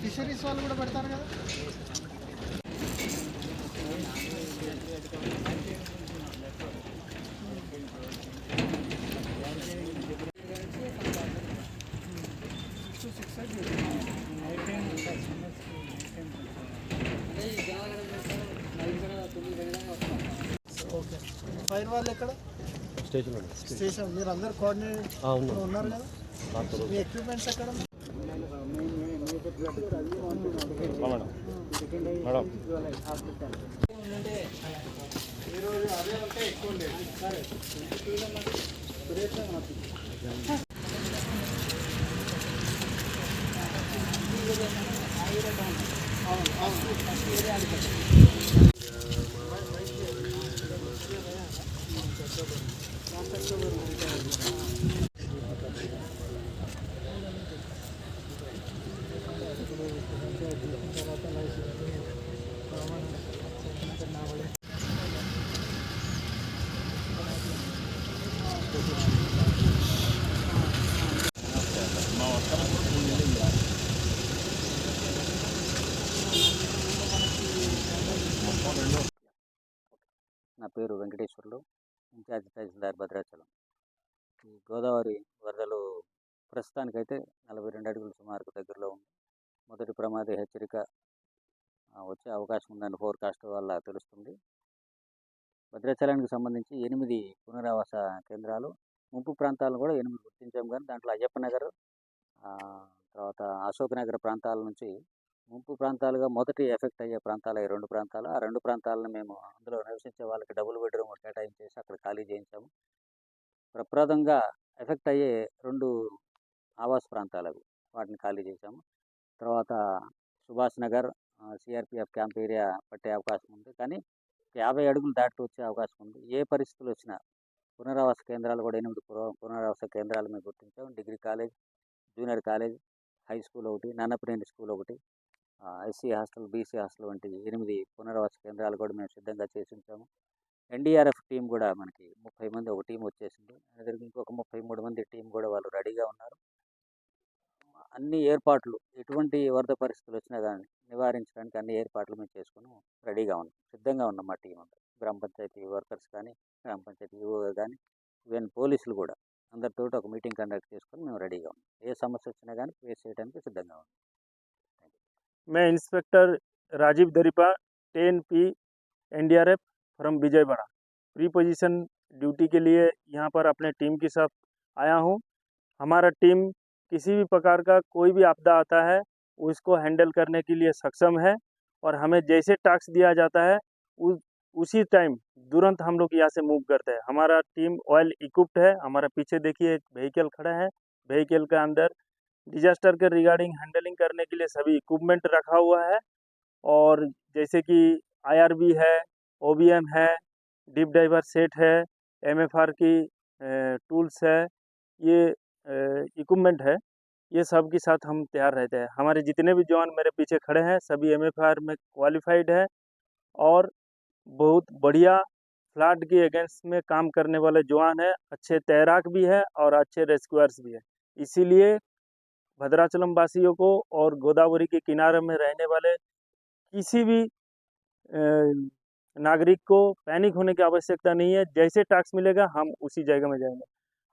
Fisheries వాళ్ళు కూడా పెడతారు కదా ఓకే ఫైర్ వాళ్ళు ఎక్కడ స్టేషన్ స్టేషన్ మీరు అందరు కోఆర్డినేట్ ఉన్నారు కదా? మీ ఎక్విప్మెంట్స్ ఎక్కడ మేడం మేడం. ఈరోజు అదే ఉంటే ఎక్కువ లేదు సరే నా పేరు వెంకటేశ్వర్లు. ఇన్ఛార్జ్ తహసీల్దార్ భద్రాచలం. ఈ గోదావరి వరదలు ప్రస్తుతానికైతే నలభై రెండు అడుగుల సుమారుకు దగ్గరలో ఉంది. మొదటి ప్రమాద హెచ్చరిక వచ్చే అవకాశం ఉందని ఫోర్కాస్ట్ వల్ల తెలుస్తుంది. భద్రాచలానికి సంబంధించి ఎనిమిది పునరావాస కేంద్రాలు ముంపు ప్రాంతాలను కూడా ఎనిమిది గుర్తించాము కానీ దాంట్లో అయ్యప్ప నగర్ తర్వాత అశోక్ నగర్ ప్రాంతాల నుంచి ముంపు ప్రాంతాలుగా మొదటి ఎఫెక్ట్ అయ్యే ప్రాంతాలు ఈ రెండు ప్రాంతాలు. ఆ రెండు ప్రాంతాలను మేము అందులో నివసించే వాళ్ళకి డబుల్ బెడ్రూమ్ కేటాయించేసి అక్కడ ఖాళీ చేయించాము. ప్రప్రదంగా ఎఫెక్ట్ అయ్యే రెండు ఆవాస ప్రాంతాలు అవి. వాటిని ఖాళీ చేశాము. తర్వాత Subhash Nagar CRPF camp area పట్టే అవకాశం ఉంది. కానీ యాభై అడుగులు దాటి వచ్చే అవకాశం ఉంది. ఏ పరిస్థితులు వచ్చినా పునరావాస కేంద్రాలు కూడా ఎనిమిది పురా పునరావాస కేంద్రాలు మేము గుర్తించాం degree college junior college high school ఒకటి నన్నపనేని స్కూల్ ఒకటి ఎస్సీ హాస్టల్ బీసీ హాస్టల్ వంటి ఎనిమిది పునరావాస కేంద్రాలు కూడా మేము సిద్ధంగా చేసి ఉంచాము ఎన్డీఆర్ఎఫ్ టీం కూడా మనకి ముప్పై మంది ఒక టీం వచ్చేసింది. అదేవిధంగా ఇంకొక ముప్పై మూడు మంది టీం కూడా వాళ్ళు రెడీగా ఉన్నారు. అన్ని ఏర్పాట్లు ఎటువంటి వరద పరిస్థితులు వచ్చినా కానీ నివారించడానికి అన్ని ఏర్పాట్లు మేము చేసుకుని రెడీగా ఉన్నాం. సిద్ధంగా ఉన్నాం మా టీం అంతా. గ్రామ పంచాయతీ వర్కర్స్ కానీ గ్రామ పంచాయతీ ఈవో కానీ ఈవెన్ పోలీసులు కూడా అందరితో ఒక మీటింగ్ కండక్ట్ చేసుకొని మేము రెడీగా ఉన్నాం. ఏ సమస్య వచ్చినా కానీ ఫేస్ చేయడానికి సిద్ధంగా ఉన్నాం. मैं inspector Rajeev Daripa, ten P NDRF from Vijayawada. Pre position duty के लिए यहाँ पर अपने टीम के साथ आया हूँ। हमारा टीम किसी भी प्रकार का कोई भी आपदा आता है, उसको हैंडल करने के लिए सक्षम है और हमें जैसे टास्क दिया जाता है उस उसी टाइम तुरंत हम लोग यहाँ से मूव करते हैं। हमारा टीम ऑयल इक्विप्ड है, हमारा पीछे देखिए एक व्हीकल खड़ा है, व्हीकल के अंदर डिजास्टर के रिगार्डिंग हैंडलिंग करने के लिए सभी इक्विपमेंट रखा हुआ है। और जैसे कि आईआरबी है, ओबीएम है, डीप डाइवर सेट है, एमएफआर की टूल्स है, ये इक्विपमेंट है। ये सब के साथ हम तैयार रहते हैं। हमारे जितने भी जवान मेरे पीछे खड़े हैं, सभी एमएफआर में क्वालिफाइड है और बहुत बढ़िया फ्लड के अगेंस्ट में काम करने वाले जवान है, अच्छे तैराक भी है और अच्छे रेस्क्यूअर्स भी है। इसीलिए भद्राचलम वासियों को और गोदावरी के किनारे में रहने वाले किसी भी नागरिक को पैनिक होने की आवश्यकता नहीं है। जैसे टैक्स मिलेगा, हम उसी जगह में जाएँगे।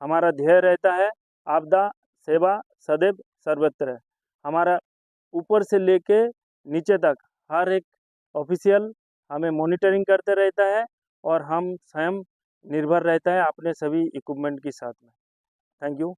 हमारा ध्येय रहता है आपदा, सेवा, सदैव, सर्वत्र है। हमारा ऊपर से लेके नीचे तक हर एक ऑफिशियल हमें मॉनिटरिंग करते रहता है और हम स्वयं निर्भर रहता है अपने सभी इक्विपमेंट के साथ में। Thank you.